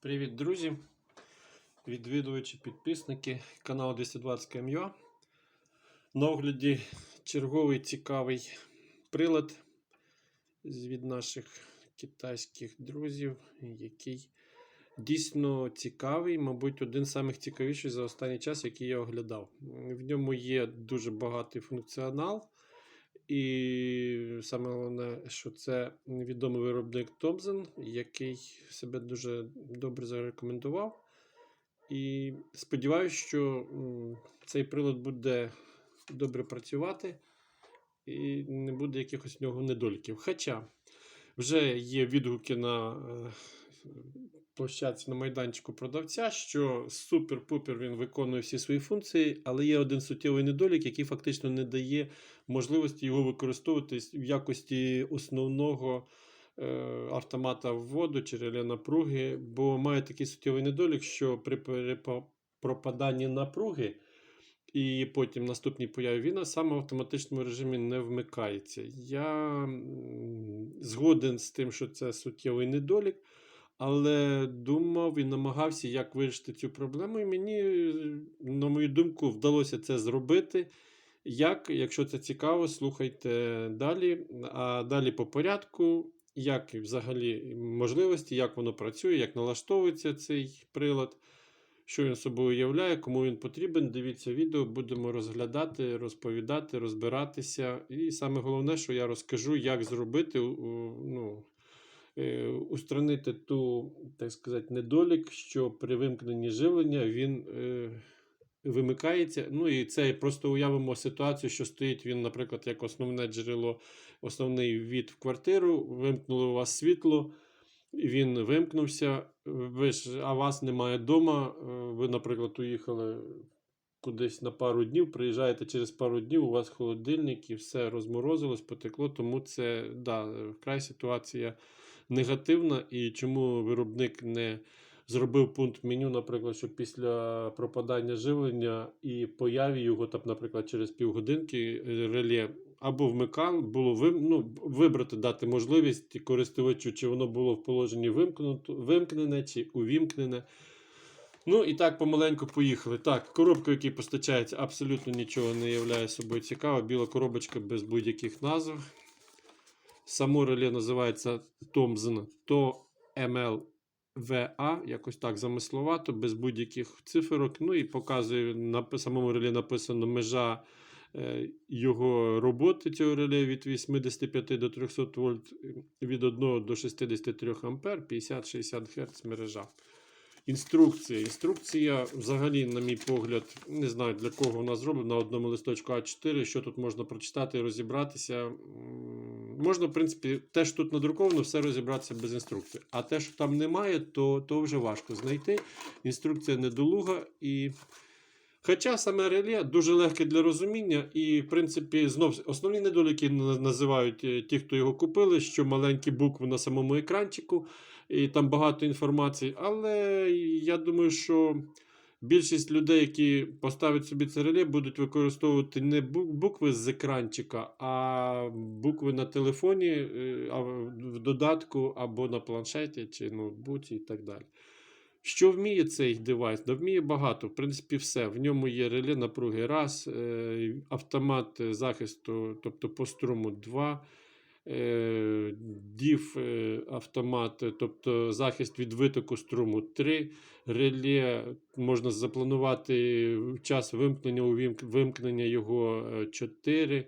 Привіт, друзі, відвідувачі, підписники каналу 220 КМЮА. На огляді черговий цікавий прилад від наших китайських друзів, який дійсно цікавий, мабуть, один з самих за останній час, який я оглядав. В ньому є дуже багатий функціонал. І саме головне, що це відомий виробник Томзен, який себе дуже добре зарекомендував. І сподіваюся, що цей прилад буде добре працювати і не буде якихось в нього недоліків. Хоча вже є відгуки на е, площадці на майданчику продавця, що супер-пупер він виконує всі свої функції, але є один суттєвий недолік, який фактично не дає можливості його використовувати в якості основного е, автомата вводу чи реле напруги, бо має такий суттєвий недолік, що при пропаданні напруги і потім наступній появі він саме в автоматичному режимі не вмикається. Я згоден з тим, що це суттєвий недолік. Але думав і намагався, як вирішити цю проблему, і мені, е, на мою думку, вдалося це зробити. Як, якщо це цікаво, слухайте далі. А далі по порядку, як взагалі можливості, як воно працює, як налаштовується цей прилад, що він собою уявляє, кому він потрібен. Дивіться відео, будемо розглядати, розповідати, розбиратися. І саме головне, що я розкажу, як зробити, ну, устранити ту, так сказати, недолік, що при вимкненні живлення він. е, вимикається. Ну і це просто уявимо ситуацію, що стоїть він, наприклад, як основне джерело, основний від в квартиру, вимкнули у вас світло, він вимкнувся, ви ж, а вас немає вдома. Ви, наприклад, уїхали кудись на пару днів, приїжджаєте через пару днів, у вас холодильник і все розморозилось, потекло, тому це да, вкрай ситуація негативна. І чому виробник не зробив пункт меню, наприклад, що після пропадання живлення і появі його, там, наприклад, через півгодинки е, реле або вмикав, було вим, ну, вибрати, дати можливість користувачу, чи воно було в положенні вимкнуто, вимкнене чи увімкнене. Ну і так помаленьку поїхали. Так, коробка, якій постачається, абсолютно нічого не являє собою цікаво. Біла коробочка без будь-яких назв. Само реле називається Thomson то ML якось так замисловато, без будь-яких циферок. Ну і показує на самому реле написано межа е, його роботи цього реле від 85 до 300 вольт, від 1 до 63 ампер, 50-60 Гц мережа. Інструкція. Інструкція, взагалі, на мій погляд, не знаю для кого вона зроблена на одному листочку А4, що тут можна прочитати і розібратися. Можна, в принципі, те, що тут надруковано, все розібратися без інструкції. А те, що там немає, то, то вже важко знайти. Інструкція недолуга і. Хоча саме реле дуже легке для розуміння, і, в принципі, знов основні недоліки називають е, ті, хто його купили, що маленькі букви на самому екранчику, і там багато інформації. Але я думаю, що більшість людей, які поставлять собі це реле, будуть використовувати не букви з екранчика, а букви на телефоні, е, в додатку або на планшеті чи ноутбуці і так далі. Що вміє цей девайс? Да вміє багато. В принципі, все. В ньому є реле напруги раз, е, автомат захисту, тобто по струму 2, е, дів е, автомат, е, тобто захист від витоку струму 3, реле можна запланувати час вимкнення, вимкнення його 4.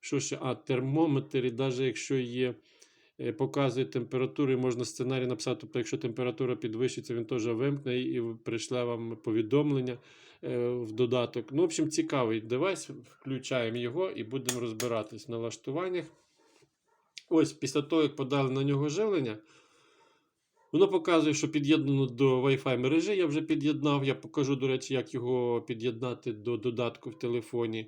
Що ще? А, термометр, навіть якщо є е, показує температуру, і можна сценарій написати, тобто, якщо температура підвищиться, він теж вимкне і прийшле вам повідомлення е, в додаток. Ну, в общем, цікавий девайс. Включаємо його і будемо розбиратись в налаштуваннях. Ось після того, як подали на нього живлення. Воно показує, що під'єднано до Wi-Fi мережі. Я вже під'єднав. Я покажу, до речі, як його під'єднати до додатку в телефоні.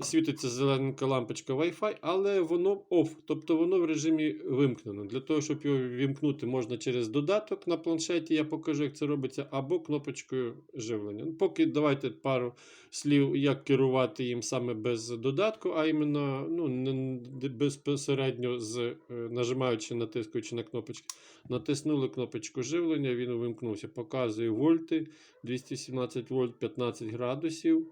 Світиться зелененька лампочка Wi-Fi, але воно off, тобто воно в режимі вимкнено. Для того, щоб його вімкнути, можна через додаток на планшеті, я покажу, як це робиться, або кнопочкою живлення. Ну, Поки давайте пару слів, як керувати їм саме без додатку, а іменно ну, не безпосередньо з, е, нажимаючи, натискаючи на кнопочки. Натиснули кнопочку живлення, він увімкнувся. Показує вольти 217 вольт 15 градусів.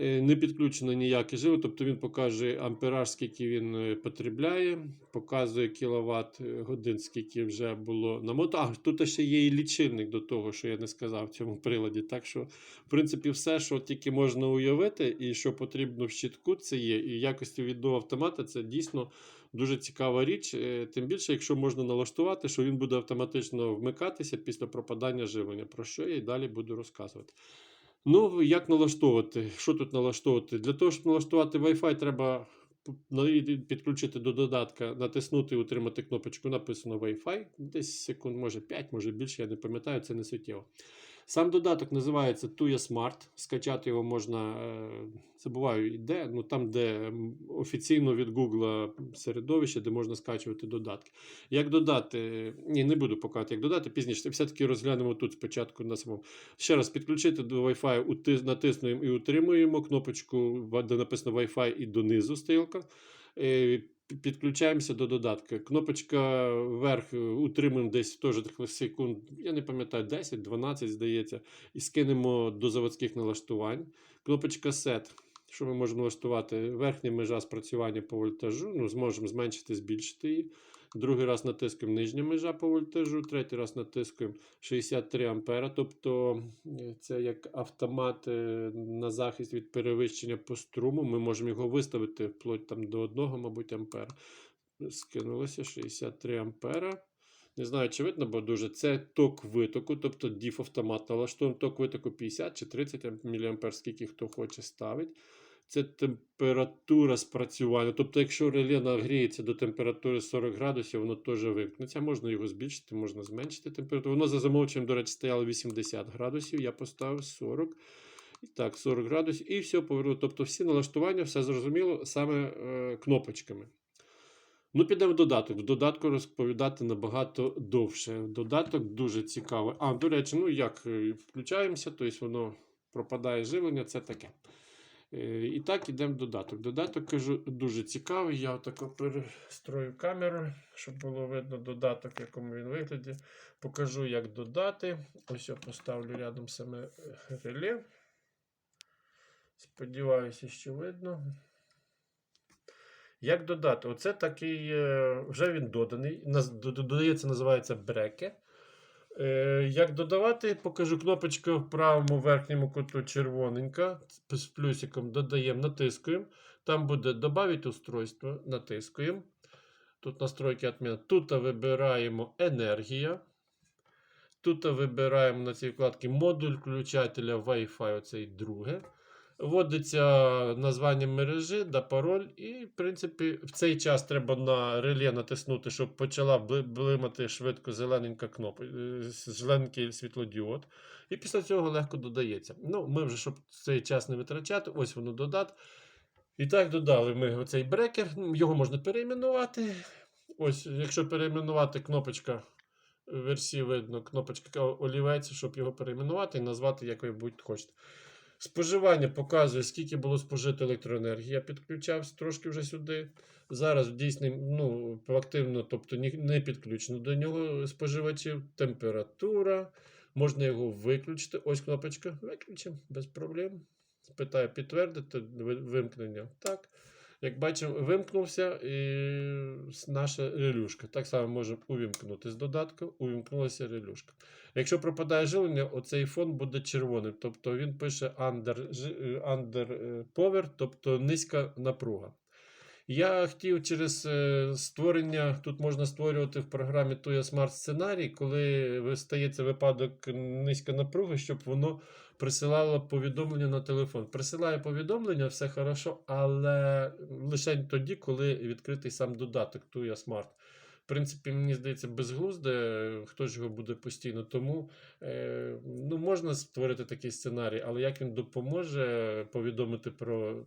Е, Не підключено ніяке живлення, тобто він покаже ампераж, скільки він е, потребляє, показує кіловат е, годин, скільки вже було намото. А тут ще є і лічильник до того, що я не сказав в цьому приладі. Так що, в принципі, все, що тільки можна уявити, і що потрібно в щитку, це є. І якості відео автомата це дійсно дуже цікава річ. Тим більше, якщо можна налаштувати, що він буде автоматично вмикатися після пропадання живлення, про що я і далі буду розказувати. Ну, як налаштовувати? Що тут налаштовувати? Для того, щоб налаштувати Wi-Fi, треба підключити до додатка, натиснути і утримати кнопочку написано Wi-Fi. Десь секунд, може 5, може більше, я не пам'ятаю, це не суттєво. Сам додаток називається Tuya Smart. Скачати його можна, е, забуваю, де, ну там, де офіційно від Google середовище, де можна скачувати додатки. Як додати, ні, не буду показувати, як додати пізніше. Все-таки розглянемо тут спочатку на самому. Ще раз підключити до Wi-Fi, натиснуємо і утримуємо кнопочку, де написано Wi-Fi і донизу стрілка. Пі- Підключаємося до додатка. Кнопочка вверх е, утримуємо десь теж секунд, я не пам'ятаю, 10-12, здається, і скинемо до заводських налаштувань. Кнопочка Set. Що ми можемо налаштувати? Верхня межа спрацювання по вольтажу. Ну, зможемо зменшити, збільшити її. Другий раз натискуємо нижня межа по вольтажу, третій раз натискуємо 63 ампера. Тобто це як автомат е, на захист від перевищення по струму. Ми можемо його виставити вплоть там до 1, мабуть, ампера. Скинулося 63 ампера. Не знаю, чи видно, бо дуже це ток витоку, тобто DIF автомат налаштуємо ток витоку 50 чи 30 мА, скільки хто хоче ставить. Це температура спрацювання. Тобто, якщо реле нагріється до температури 40 градусів, воно теж вимкнеться. Можна його збільшити, можна зменшити температуру. Воно за замовченням, до речі, стояло 80 градусів. Я поставив 40. І так, 40 градусів. І все поверну. Тобто всі налаштування, все зрозуміло, саме е, кнопочками. Ну, підемо в додаток. В додатку розповідати набагато довше. Додаток дуже цікавий. А, до речі, ну як е, включаємося, тобто воно пропадає живлення, це таке. Е, І так, ідемо в додаток. Додаток кажу дуже цікавий. Я отако перестрою камеру, щоб було видно додаток, в якому він вигляді. Покажу, як додати. Ось я поставлю рядом саме е, реле. Сподіваюся, що видно. Як додати? Оце такий, е, вже він доданий. Додається, називається бреке. Е, Як додавати, покажу кнопочку в правому верхньому куту червоненька. З плюсиком додаємо, натискуємо. Там буде додати устройство. Натискуємо. Тут настройки адміна. Тут вибираємо енергія. Тут вибираємо на цій вкладці модуль включателя Wi-Fi, оцей друге. Вводиться названня мережі да пароль, і, в принципі, в цей час треба на реле натиснути, щоб почала блимати швидко зелененька кнопка, зелененький світлодіод. І після цього легко додається. Ну, ми вже, щоб цей час не витрачати, ось воно додат. І так, додали ми оцей брекер. Ну, Його можна перейменувати. Ось, якщо перейменувати кнопочка версії видно, кнопочка олівець, щоб його перейменувати і назвати, як ви будь хочете. Споживання показує, скільки було спожито електроенергії. Я підключався трошки вже сюди. Зараз дійсно ну, активно, тобто не підключено до нього споживачів. Температура. Можна його виключити. Ось кнопочка. Виключимо без проблем. Питає підтвердити вимкнення. Так. Як бачимо, вимкнувся і наша релюшка. Так само можемо увімкнути з додатку, увімкнулася релюшка. Якщо пропадає живлення, оцей фон буде червоним. Тобто він пише under, е, under е, power, тобто низька напруга. Я хотів через е, створення, тут можна створювати в програмі Tuya Smart сценарій, коли стається випадок низька напруги, щоб воно присилало повідомлення на телефон. Присилає повідомлення, все хорошо, але лише тоді, коли відкритий сам додаток Tuya Smart. В принципі, мені здається, безглузде, хто ж його буде постійно. Тому е, ну, можна створити такий сценарій, але як він допоможе повідомити про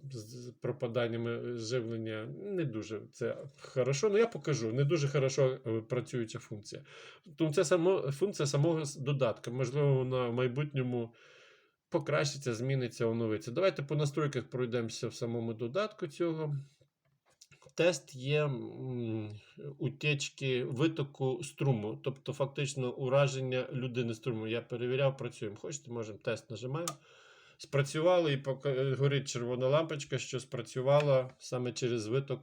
пропадання живлення, не дуже це хорошо. Ну я покажу. Не дуже хорошо е, працююча функція. Тому це само, функція самого додатка. Можливо, вона в майбутньому покращиться, зміниться, оновиться. Давайте по настройках пройдемося в самому додатку цього. Тест є утечки витоку струму, тобто фактично ураження людини струму. Я перевіряв, працюємо. Хочете, можемо тест нажимаємо. Спрацювало і горить червона лампочка, що спрацювала саме через виток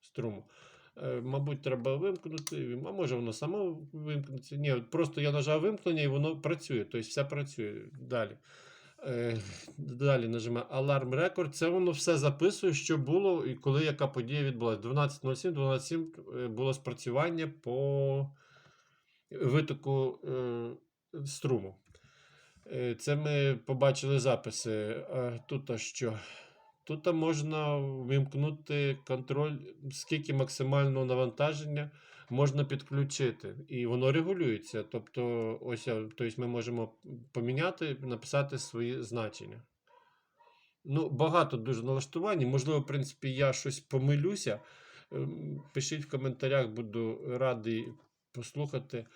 струму. Е, Мабуть, треба вимкнути, а може воно само вимкнеться. Ні, просто я нажав вимкнення і воно працює, тобто все працює. Далі. Е, Далі нажимаю Alarm Record. Це воно все записує, що було і коли яка подія відбулася. 12.07, 12.07 е, було спрацювання по витоку е, струму. Е, Це ми побачили записи. Тут що? Тут можна вимкнути контроль, скільки максимального навантаження можна підключити. І воно регулюється. Тобто, ось тобто ми можемо поміняти, написати свої значення. Ну, багато дуже налаштувань. Можливо, в принципі, я щось помилюся. Ем, Пишіть в коментарях, буду радий послухати.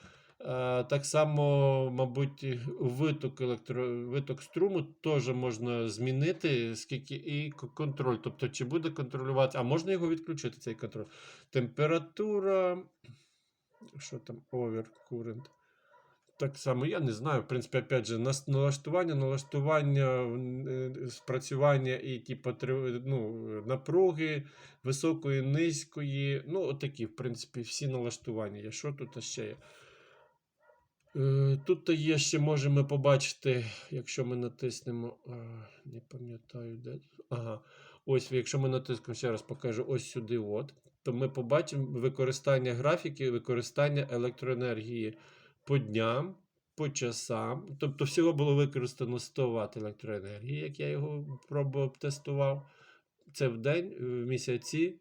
Е, Так само, мабуть, виток, електро... виток струму теж можна змінити, скільки і контроль. Тобто, чи буде контролювати, а можна його відключити, цей контроль. Температура. Що там? Overcurrent. Так само, я не знаю. В принципі, опять же, налаштування, налаштування, е, спрацювання і типу, ну, напруги високої, низької. Ну, отакі, в принципі, всі налаштування. Що тут ще є? Е, Тут є ще можемо побачити, якщо ми натиснемо. Не пам'ятаю, де. Ага. Ось, якщо ми натискаємо, ще раз покажу ось сюди, от, то ми побачимо використання графіки, використання електроенергії по дням, по часам. Тобто, всього було використано 100 Вт електроенергії, як я його пробував, тестував. Це в день, в місяці.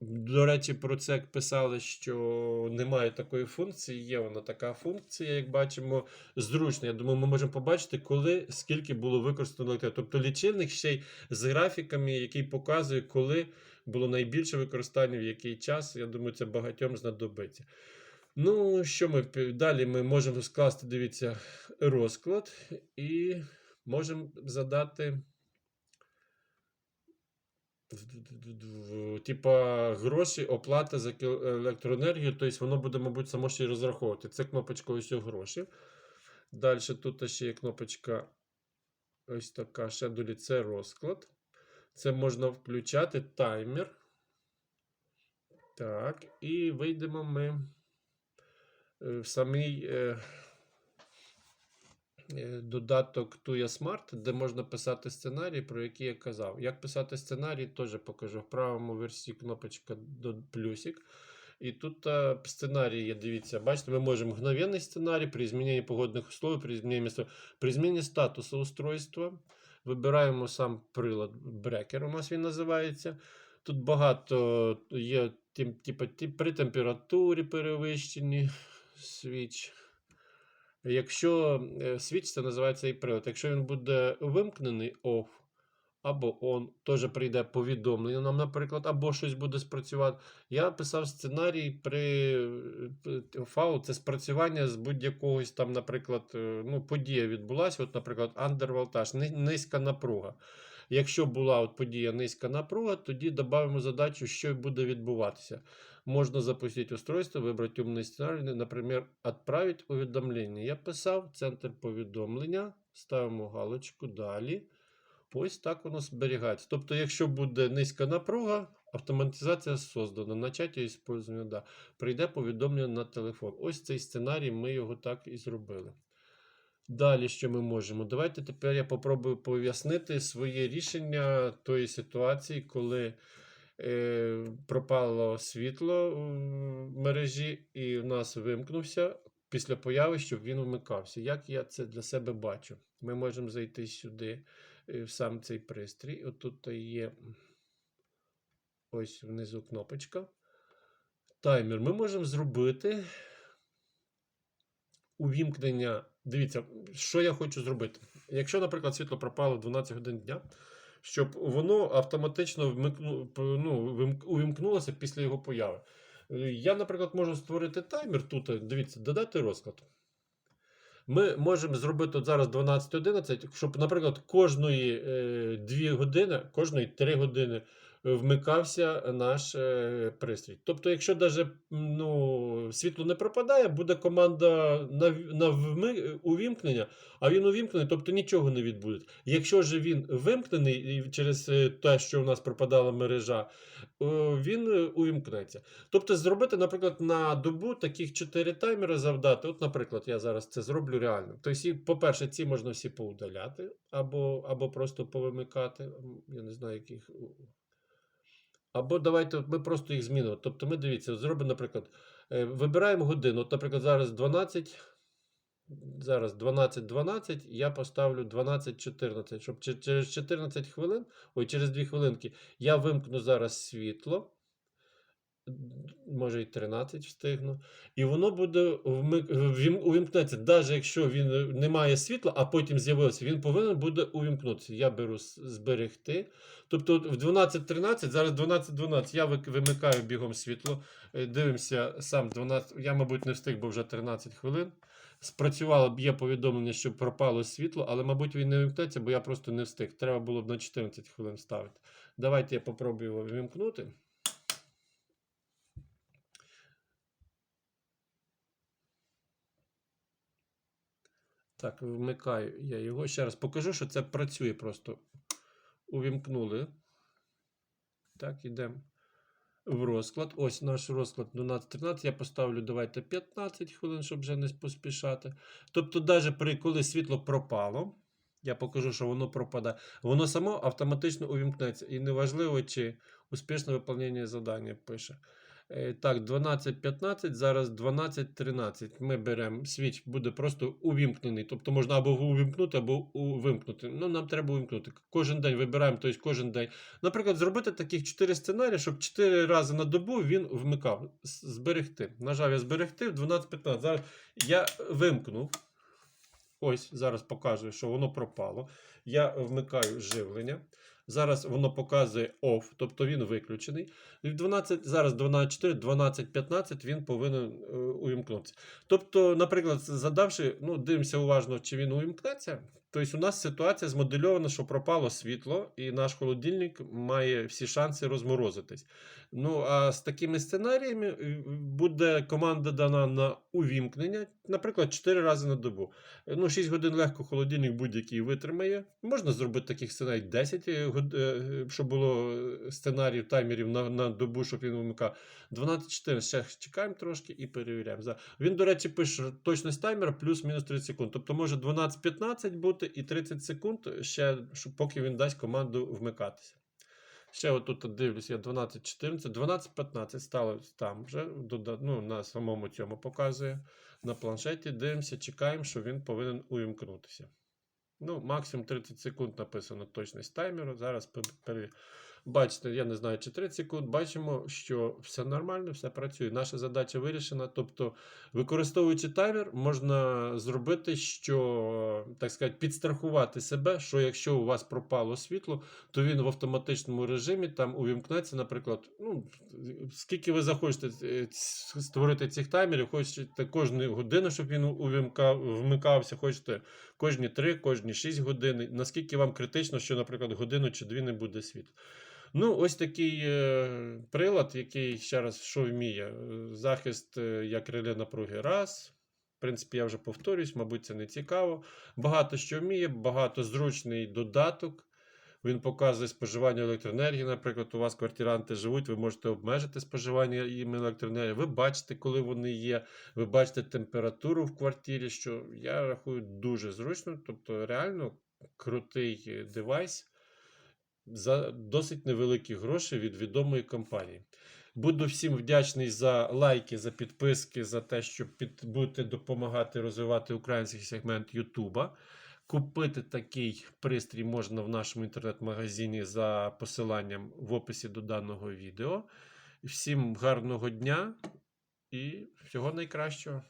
До речі, про це писали, що немає такої функції. Є вона така функція, як бачимо, зручно. Я думаю, ми можемо побачити, коли скільки було використано електроенергії. Тобто лічильник ще й з графіками, який показує, коли було найбільше використання, в який час. Я думаю, це багатьом знадобиться. Ну, що ми далі ми можемо скласти, дивіться, розклад і можемо задати. Типа гроші, оплата за електроенергію, тобто воно буде, мабуть, само ще й розраховувати. Це кнопочка ось гроші. Далі тут ще є кнопочка ось така шедулі, це розклад. Це можна включати таймер. Так, і вийдемо ми е, в самий е, додаток Tuya Smart, де можна писати сценарій, про який я казав. Як писати сценарій, теж покажу. В правому версі кнопочка до плюсик. І тут е, сценарій є, дивіться, бачите, ми можемо мгновенний сценарій при зміненні погодних условий, при зміні при зміні статусу устройства. Вибираємо сам прилад брекер, у нас він називається. Тут багато є тим, типу, при температурі перевищенні свіч. Якщо е, свіч, це називається і прилад. Якщо він буде вимкнений off або on, теж прийде повідомлення нам, наприклад, або щось буде спрацювати. Я писав сценарій при е, фау, це спрацювання з будь-якогось там, наприклад, е, ну, подія відбулася, от, наприклад, ни- низька напруга. Якщо була от подія низька напруга, тоді додаємо задачу, що буде відбуватися. Можна запустити устройство, вибрати умний сценарій, наприклад, «Отправить увідомлення. Я писав центр повідомлення, ставимо галочку далі. Ось так воно зберігається. Тобто, якщо буде низька напруга, автоматизація создана. Начаття іспользування, да. прийде повідомлення на телефон. Ось цей сценарій, ми його так і зробили. Далі, що ми можемо? Давайте тепер я попробую пояснити своє рішення тої ситуації, коли пропало світло в мережі, і в нас вимкнувся після появи, щоб він вмикався. Як я це для себе бачу? Ми можемо зайти сюди, е, в сам цей пристрій. Отут є ось внизу кнопочка. таймер ми можемо зробити увімкнення. Дивіться, що я хочу зробити. Якщо, наприклад, світло пропало в 12 годин дня, щоб воно автоматично вмикну, ну, увімкнулося після його появи. Е, Я, наприклад, можу створити таймер тут. е, Дивіться, додати розклад. Ми можемо зробити от зараз 12.11, щоб, наприклад, кожної е, 2 години, кожної 3 години е, вмикався наш е, пристрій. Тобто, якщо навіть ну, світло не пропадає, буде команда на, на вми- увімкнення, а він увімкнений, тобто нічого не відбудеться. Якщо ж він вимкнений через е, те, що у нас пропадала мережа, він е, увімкнеться. Тобто зробити, наприклад, на добу таких 4 таймери завдати. От, наприклад, я зараз це зроблю реально. Тобто, по-перше, ці можна всі поудаляти, або, або просто повимикати. Я не знаю, яких. Або давайте ми просто їх змінимо. Тобто, ми дивіться, зробимо, наприклад, е, вибираємо годину. От, наприклад, зараз 12. Зараз 12.12, я поставлю 12.14, щоб через 14 хвилин, ой, через 2 хвилинки, я вимкну зараз світло. Може і 13 встигну. І воно буде увімкнеться. Навіть якщо він е, не має світла, а потім з'явився, він повинен буде увімкнутися. Я беру зберегти. Тобто в 12.13, зараз 12.12, я вимикаю бігом світло. Е, Дивимося, сам 12, я, мабуть, не встиг, бо вже 13 хвилин. Спрацювало б є повідомлення, що пропало світло, але, мабуть, він не вимкнеться, бо я просто не встиг. Треба було б на 14 хвилин ставити. Давайте я попробую його вимкнути. Так, вмикаю я його. Ще раз покажу, що це працює просто. Увімкнули. Так, йдемо в розклад. Ось наш розклад 12-13. Я поставлю, давайте 15 хвилин, щоб вже не поспішати. Тобто, навіть при коли світло пропало, я покажу, що воно пропадає, воно само автоматично увімкнеться. І неважливо, чи успішне виконання завдання пише. Е, Так, 12.15, зараз 12.13. Ми беремо свіч, буде просто увімкнений. Тобто можна або увімкнути, або вимкнути. Ну, нам треба увімкнути. Кожен день вибираємо, тобто кожен день. Наприклад, зробити таких 4 сценарії, щоб 4 рази на добу він вмикав. Зберегти. Нажав я зберегти в 12.15. Зараз я вимкнув. Ось, зараз показую, що воно пропало. Я вмикаю живлення. Зараз воно показує OFF, тобто він виключений. І в 12, зараз 12.4, 12.15 він повинен е, увімкнутися. Тобто, наприклад, задавши, ну, дивимося уважно, чи він увімкнеться. Тобто, у нас ситуація змодельована, що пропало світло, і наш холодильник має всі шанси розморозитись. Ну, а з такими сценаріями е, буде команда дана на увімкнення, наприклад, 4 рази на добу. Е, Ну, 6 годин легко холодильник будь-який витримає. Можна зробити таких сценарій 10 е, год- е, щоб було е, сценаріїв, таймерів на, на добу, щоб він вимикав. 12-4. Ще чекаємо трошки і перевіряємо. Він, до речі, пише точність таймера плюс-мінус 30 секунд. Тобто може 12-15 бути і 30 секунд, ще, щоб, поки він дасть команду вмикатися. Ще отут дивлюсь, я 12-14, 12-15 стало там вже ну, на самому цьому показує. На планшеті дивимося, чекаємо, що він повинен увімкнутися. Ну, максимум 30 секунд написано точність таймеру. Зараз бачите, я не знаю, чи 30 секунд. Бачимо, що все нормально, все працює. Наша задача вирішена. Тобто, використовуючи таймер, можна зробити, що, так сказати, підстрахувати себе, що якщо у вас пропало світло, то він в автоматичному режимі там увімкнеться, наприклад, ну, скільки ви захочете е, створити цих таймерів, хочете кожну годину, щоб він увімкав, вмикався, хочете кожні 3, кожні 6 годин. Наскільки вам критично, що, наприклад, годину чи дві не буде світла. Ну, ось такий е, прилад, який ще раз що вміє. Е, Захист е, як реле напруги раз. В принципі, я вже повторюсь, мабуть, це не цікаво. Багато що вміє, багато зручний додаток. Він показує споживання електроенергії. Наприклад, у вас квартиранти живуть, ви можете обмежити споживання їм електроенергії. Ви бачите, коли вони є, ви бачите температуру в квартирі, що я рахую дуже зручно. Тобто, реально крутий девайс за досить невеликі гроші від відомої компанії. Буду всім вдячний за лайки, за підписки, за те, що під, будете допомагати розвивати український сегмент Ютуба. Купити такий пристрій можна в нашому інтернет-магазині за посиланням в описі до даного відео. Всім гарного дня і всього найкращого.